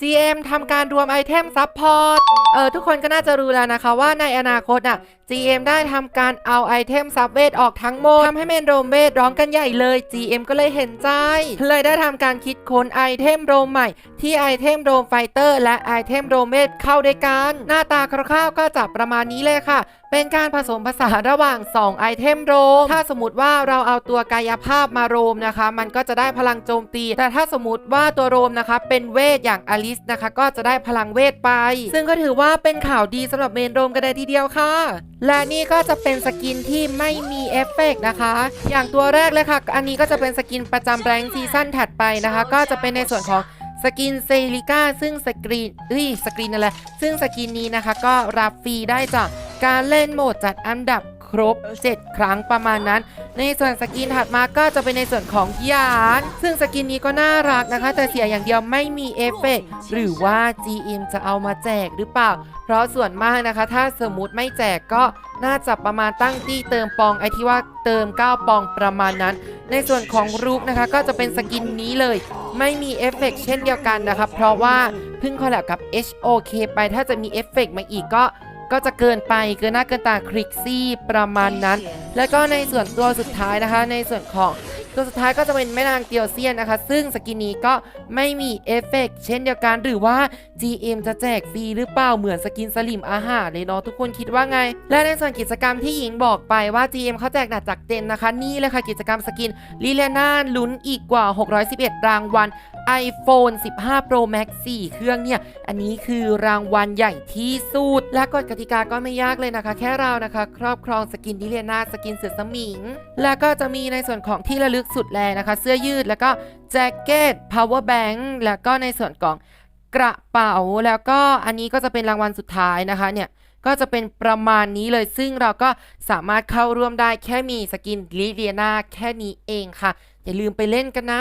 GM ทำการรวมไอเทมซับพอร์ต เออทุกคนก็น่าจะรู้แล้วนะคะว่าในอนาคตอะ GM ได้ทำการเอาไอเทมซับเวทออกทั้งหมดทำให้เมนโรมเวทร้องกันใหญ่เลย GM ก็เลยเห็นใจ เลยได้ทำการคิดค้นไอเทมโรมใหม่ ที่ไอเทมโรมไฟเตอร์และไอเทมโรมเวทเข้าด้วยกัน หน้าตาคร่าวๆก็จะประมาณนี้เลยค่ะ เป็นการผสมผสานระหว่าง 2 ไอเทมโรม ถ้าสมมติว่าเราเอาตัวกายภาพมาโรมนะคะ มันก็จะได้พลังโจมตี แต่ถ้าสมมติว่าตัวโรมนะคะ เป็นเวทอย่างอลิสนะคะ ก็จะได้พลังเวทไป ซึ่งก็ถือว่าเป็นข่าวดีสำหรับเมนโรมกันเลยทีเดียวค่ะและนี่ก็จะเป็นสกินที่ไม่มีเอฟเฟกต์นะคะ อย่างตัวแรกเลยค่ะ อันนี้ก็จะเป็นสกินประจำแรงซีซั่นถัดไปนะคะ ก็จะเป็นในส่วนของสกินเซริก้าซึ่งสกรีนเอ้ยสกรีนอะไรซึ่งสกินนี้นะคะก็รับฟรีได้จากการเล่นโหมดจัดอันดับ ครบ 7 ครั้งประมาณนั้น ในส่วนสกินถัดมาก็จะเป็นในส่วนของยาน ซึ่งสกินนี้ก็น่ารักนะคะ แต่เสียอย่างเดียวไม่มีเอฟเฟกต์หรือว่า GM จะเอามาแจกหรือเปล่า เพราะส่วนมากนะคะ ถ้าสมมติไม่แจกก็น่าจะประมาณตั้งที่เติมปองไอที่ว่าเติม 9 ปองประมาณนั้น ในส่วนของรูปนะคะ ก็จะเป็นสกินนี้เลย ไม่มีเอฟเฟกต์เช่นเดียวกันนะคะเพราะว่าเพิ่งคอลแลบกับ HOK ไปถ้าจะมีเอฟเฟกต์มาอีกก็ ก็จะเกินไปเกินหน้าเกินตาคลิกซี่ประมาณนั้น แล้วก็ในส่วนตัวสุดท้ายนะคะ ในส่วนของตัวสุดท้ายก็จะเป็นแม่นางเตียวเซียนนะคะ ซึ่งสกินนี้ก็ไม่มีเอฟเฟกต์เช่นเดียวกันหรือว่า GM จะแจกฟรีหรือเปล่าเหมือนสกินสลิมอาหารเลยเนาะทุกคนคิดว่าไง และในส่วนกิจกรรมที่หญิงบอกไปว่า GM เขาแจกหนักจากเจนนะคะ นี่เลยค่ะกิจกรรมสกินลิเลน่าลุ้นอีกกว่า 611 รางวัล iPhone 15 Pro Max 4 เครื่องเนี่ย อันนี้คือรางวัลใหญ่ที่สุด และกฎกติกาก็ไม่ยากเลยนะคะ แค่เรานะคะ ครอบครองสกินดิเลียนาสกินเสือสมิง แล้วก็จะมีในส่วนของที่ระลึกสุดแรงนะคะ เสื้อยืดแล้วก็แจ็คเก็ต power bank แล้วก็ในส่วนของกระเป๋าแล้วก็อันนี้ก็จะเป็นรางวัลสุดท้ายนะคะเนี่ยก็จะเป็นประมาณนี้เลยซึ่งเราก็สามารถเข้าร่วมได้แค่มีสกินลิเลียนาแค่นี้เองค่ะ อย่าลืมไปเล่นกันนะ